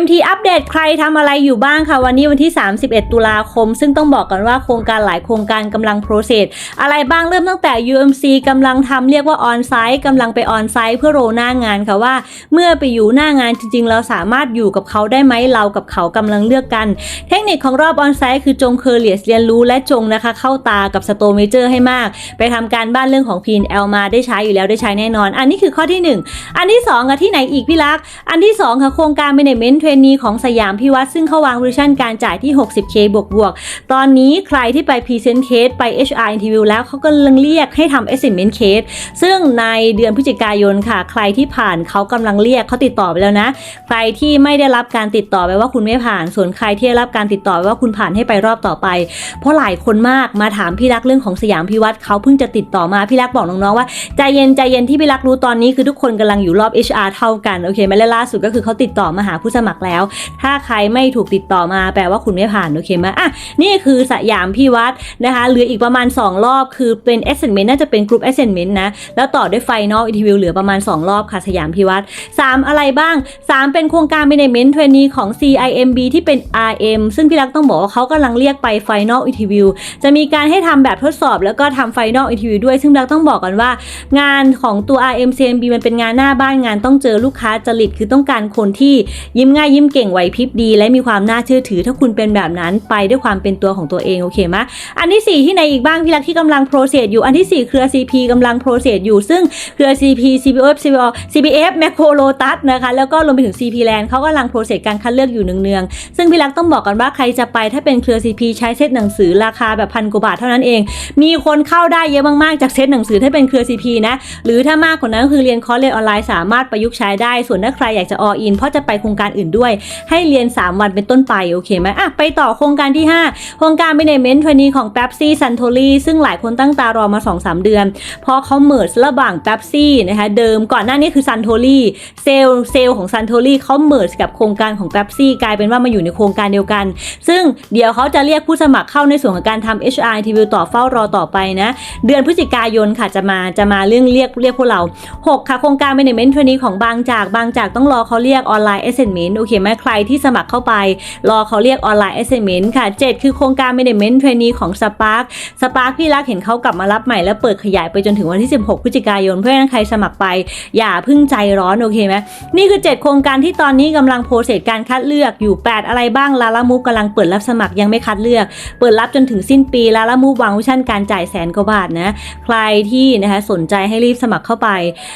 MT อัปเดตใครทำอะไรอยู่บ้างค่ะ วันนี้วันที่ 31 ตุลาคม ซึ่งต้องบอกกันว่าโครงการหลายโครงการกำลังโปรเซสอะไรบ้างเริ่มตั้งแต่ UMC กำลังทำเรียกว่าออนไซต์กำลังไปออนไซต์เพื่อโรหน้างานค่ะว่า เมื่อไปอยู่หน้างานจริง ๆ เราสามารถอยู่กับเขาได้ไหมเรากับเขากำลังเลือกกัน เทคนิคของรอบออนไซต์คือจงเคอร์เลียสเรียนรู้และจงนะคะ เข้าตากับสโตเมเจอร์ให้มาก ไปทำการบ้านเรื่องของ P&L มาได้ใช้อยู่แล้วได้ใช้แน่นอน อันนี้คือข้อที่หนึ่งอันที่สองค่ะที่ไหนอีกพี่รักอันที่ 2 ค่ะโครงการ Management Trainee ของสยามพิวัตรซึ่งเขาวางวิชั่นการจ่ายที่ 60k บวกบวกตอนนี้ใครที่ไป Present Case ไป HR Interview แล้วเขาก็ลังเรียกให้ทำ Assessment Case ซึ่งในเดือนพฤศจิกายนค่ะ ใครที่ผ่านเขากำลังเรียกเขาติดต่อไปแล้วนะ ใครที่ไม่ได้รับการติดต่อไปว่าคุณไม่ผ่าน ส่วนใครที่ได้รับการติดต่อไปว่าคุณผ่านให้ไปรอบต่อไป เพราะหลายคนมากมาถามพี่รักเรื่องของสยามพิวัตรเขาเพิ่งจะติดต่อมาพี่รักบอกน้องๆว่าใจเย็นใจเย็นที่พี่รักรู้ตอนนี้คือทุกคนกำลังอยู่รอบ HR เท่ากันโอเคไหมและล่าสุดก็คือเขาติดต่อมาหาผู้สมัครแล้ว ถ้าใครไม่ถูกติดต่อมาแปลว่าคุณไม่ผ่านโอเคไหมอะนี่คือสยามพิวัตรนะคะเหลืออีกประมาณ 2 รอบ คือเป็น assessment น่าจะเป็น group assessment นะ แล้วต่อด้วย final interview เหลือประมาณ 2 รอบค่ะสยามพิวัตร3อะไรบ้าง 3 เป็นโครงการ management t r a i n e ของ CIMB ที่เป็น RM ซึ่งพี่รักต้องบอกว่าเขากำลังเรียกไป final interview จะมีการให้ทำแบบทดสอบแล้วก็ทำ final interview ด้วย ซึ่งพี่รักต้องบอกกันว่า งานของตัว RM CMB มันเป็นงานหน้าบ้านงานต้องเจอลูกค้าจริตคือต้องการคนที่ยิ้มง่ายยิ้มเก่งไหวพริบดี และมีความน่าเชื่อถือ ถ้าคุณเป็นแบบนั้นไปด้วยความเป็นตัวของตัวเองโอเคไหมอันที่ 4 ที่ในอีกบ้างพี่รักที่กำลังโปรเซสอยู่อันที่ 4 เครือ CP กำลังโปรเซสอยู่ซึ่งเครือ CP CPF CPO CPF Macro Lotus นะคะแล้วก็รวมไปถึง CP Land เขากำลังโปรเซสการคัดเลือกอยู่เนืองๆซึ่งพี่รักต้องบอกกันว่าใครจะไปถ้าเป็นเครือ CP ใช้เซตหนังสือราคาแบบพันกว่าบาทเท่านั้นเอง มีคนเข้าได้เยอะมากๆจากเซตหนังสือถ้าเป็นเครือ CP นะหรือถ้ามากกว่านั้นคือเรียนคอร์สเรียนออนไลน์สามารถประยุกต์ใช้ได้ส่วนถ้าใครอยากจะออินเพราะจะไปโครงการอื่นด้วย ให้เรียน 3 วันเป็นต้นไปโอเคไหมอะไปต่อโครงการที่ 5 โครงการ Management t r a i n e ของ Pepsi Suntory ซึ่งหลายคนตั้งตารอมา 2-3 เดือน เพราะเขาเมิร์ระหว่าง Pepsi นะคะเดิมก่อนหน้านี้คือ Suntory เซลล์เซลล์ของ Suntory เขาเมิร์กับโครงการของ Pepsi กลายเป็นว่ามาอยู่ในโครงการเดียวกัน ซึ่งเดี๋ยวเขาจะเรียกผู้สมัครเข้าในส่วนของการทำ HR interview ต่อเฝ้ารอต่อไปนะ เดือนพฤศจิกายนค่ะจะมาจะมาเรื่องเรียกเรียกพวกเรา 6 ค่ะโครงการ Management t r a i n e ของบางจากบางจากต้องรอเขาเรียกออนไลน์ Assessment โอเคไหมใครที่สมัครเข้าไป รอเขาเรียกออนไลน์ Assessment ค่ะ 7 คือโครงการ Management Trainee ของ Spark Spark พี่รักเห็นเขากลับมารับใหม่แล้วเปิดขยายไปจนถึงวันที่ 16 พฤศจิกายน เพื่อให้ใครสมัครไป อย่าพึ่งใจร้อนโอเคไหมนี่คือ 7 โครงการที่ตอนนี้กำลังโปรเซสการคัดเลือกอยู่ 8 อะไรบ้างลาลามูฟกำลังเปิดรับสมัครยังไม่คัดเลือก เปิดรับจนถึงสิ้นปีลาลามูฟวางวิชั่นการจ่ายแสนกว่าบาทนะใครที่นะคะสนใจให้รีบสมัครเข้าไป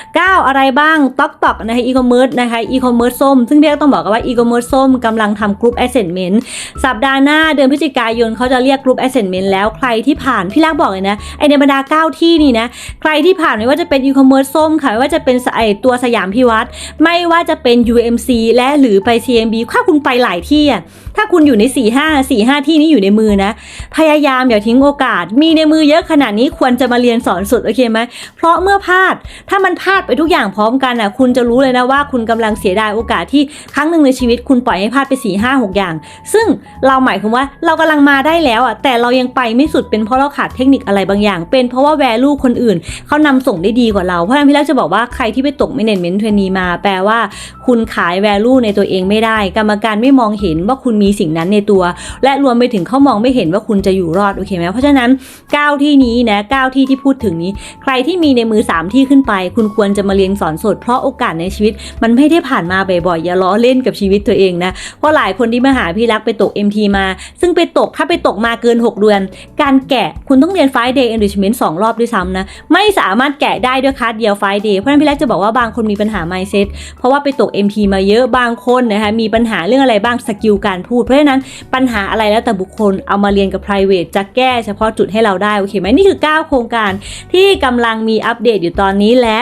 9 อะไรบ้างต็อกต็อกนะคะอีคอมเมิร์ซนะคะอีคอมเมิร์ซส้มซึ่งพี่ต้องบอกกันว่าอีคอมเมิร์ซส้มกำลังทำกรุ๊ปแอสเซนเมนต์สัปดาห์หน้าเดือนพฤศจิกายนเขาจะเรียกกรุ๊ปแอสเซนเมนต์แล้วใครที่ผ่านพี่ลักบอกเลยนะไอในบรรดา 9 ที่นี่นะ ใครที่ผ่านไม่ว่าจะเป็นอีคอมเมิร์ซส้มค่ะไม่ว่าจะเป็นไอตัวสยามพิวัตรไม่ว่าจะเป็น UMC และหรือไป CMB ถ้าคุณไปหลายที่อะ ถ้าคุณอยู่ใน4 5 4 5ที่นี้อยู่ในมือนะ พยายามอย่าทิ้งโอกาส มีในมือเยอะขนาดนี้ควรจะมาเรียนสอนสุดโอเคไหมเพราะเมื่อพลาดถ้ามันพลาดไปทุกอย่างพร้อมกันอะ คุณจะรู้เลยนะว่าคุณกำลังเสียดายโอกาสที่ครั้งหนึ่งในชีวิตคุณปล่อยให้พลาดไป4ี่ห้าหกอย่าง ซึ่งเราหมายความว่าเรากำลังมาได้แล้วอะแต่เรายังไปไม่สุดเป็นเพราะเราขาดเทคนิคอะไรบางอย่าง เป็นเพราะว่าแวลูคนอื่นเขานำส่งได้ดีกว่าเราเพราะฉะนั้นพี่รักจะบอกว่าใครที่ไปตก management trainee มา แปลว่า คุณขายแวลูในตัวเองไม่ได้ กรรมการไม่มองเห็นว่าคุณมีสิ่งนั้นในตัว และรวมไปถึงเขามองไม่เห็นว่าคุณจะอยู่รอดโอเคไหมเพราะฉะนั้น 9 ที่นี้นะ9ที่ที่พูดถึงนี้ ใครที่มีในมือ 3 ที่ขึ้นไป คุณควรจะมาเรียนสอนสด เพราะโอกาสในชีวิต มันไม่ได้ผ่านมาบ่อยๆอย่าล้อเล่นกับชีวิตตัวเองนะเพราะหลายคนที่มาหาพี่รักไปตก MT มา ซึ่งไปตกถ้าไปตกมาเกิน 6 เดือน การแกะคุณต้องเรียน5 day enrichment 2รอบด้วยซ้ำนะไม่สามารถแกะได้ด้วยคัสเดียว5 day เพราะฉะนั้นพี่รักจะบอกว่าบางคนมีปัญหา mindset เพราะว่าไปตก MT มาเยอะบางคนนะคะมีปัญหาเรื่องอะไรบ้างสกิลการพูดเพราะฉะนั้นปัญหาอะไรแล้วแต่บุคคลเอามาเรียนกับ private จะแก้เฉพาะจุดให้เราได้โอเคไหมนี่คือ 9 โครงการที่กำลังมีอัปเดตอยู่ตอนนี้และ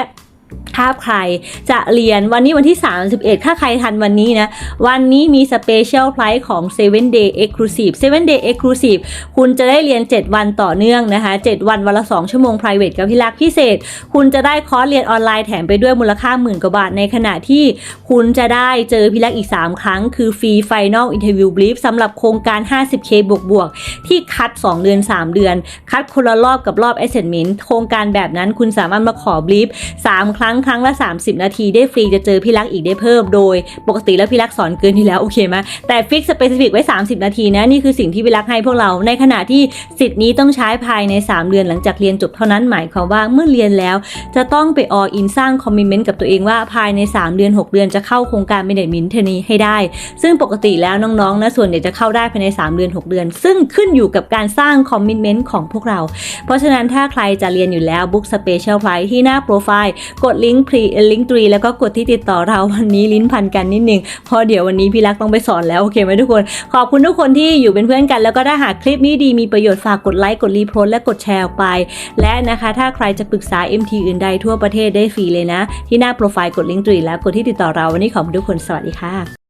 ถ้าใครจะเรียนวันนี้วันที่ 31 ถ้าใครทันวันนี้นะ วันนี้มีสเปเชียลไพรส์ของ 7 day exclusive 7 day exclusive คุณจะได้เรียน 7 วันต่อเนื่องนะคะ 7 วันวันละ 2 ชั่วโมง private กับพี่รักพิเศษ คุณจะได้คอร์สเรียนออนไลน์แถมไปด้วยมูลค่าหมื่นกว่าบาท ในขณะที่คุณจะได้เจอพี่รักอีก 3 ครั้ง คือฟรี final interview brief สำหรับโครงการ 50k บวกบวกที่คัด 2 เดือน 3 เดือน คัดคนละรอบกับรอบ assessment โครงการแบบนั้นคุณสามารถมาขอบรีฟ3ครั้งครั้งละ 30 นาทีได้ฟรีจะเจอพี่รักอีกได้เพิ่มโดย ปกติแล้วพี่รักสอนเกินที่แล้วโอเคไหมแต่ฟิกสเปซิฟิกไว้ 30 นาทีนะนี่คือสิ่งที่พี่รักให้พวกเราในขณะที่สิทธิ์นี้ต้องใช้ภายใน 3 เดือนหลังจากเรียนจบเท่านั้นหมายความว่าเมื่อเรียนแล้ว จะต้องไปออินสร้างคอมมิชเมนต์กับตัวเองว่าภายใน 3 เดือน 6 เดือนจะเข้าโครงการเมเนจมินเทนี้ให้ได้ ซึ่งปกติแล้วน้องๆนะส่วนใหญ่จะเข้าได้ภายใน 3 เดือน 6 เดือน ซึ่งขึ้นอยู่กับการสร้างคอมมิชเมนต์ของพวกเรา เพราะฉะนั้นถ้าใครจะเรียนอยู่แล้วบุ๊กสเปเชียลไพรที่หน้าโปรไฟล์กดลิงก์พรีลิงก์ตรีแล้วก็กดที่ติดต่อเราวันนี้ลิ้นพันกันนิดนึงเพราะเดี๋ยววันนี้พี่รักต้องไปสอนแล้วโอเคไหมทุกคน ขอบคุณทุกคนที่อยู่เป็นเพื่อนกัน แล้วก็ถ้าหากคลิปนี้ดีมีประโยชน์ฝากกดไลค์กดรีโพสและกดแชร์ออกไป และนะคะถ้าใครจะปรึกษา MT อื่นใดทั่วประเทศได้ฟรีเลยนะ ที่หน้าโปรไฟล์กดลิงก์ตรีแล้วกดที่ติดต่อเราวันนี้ขอบคุณทุกคนสวัสดีค่ะ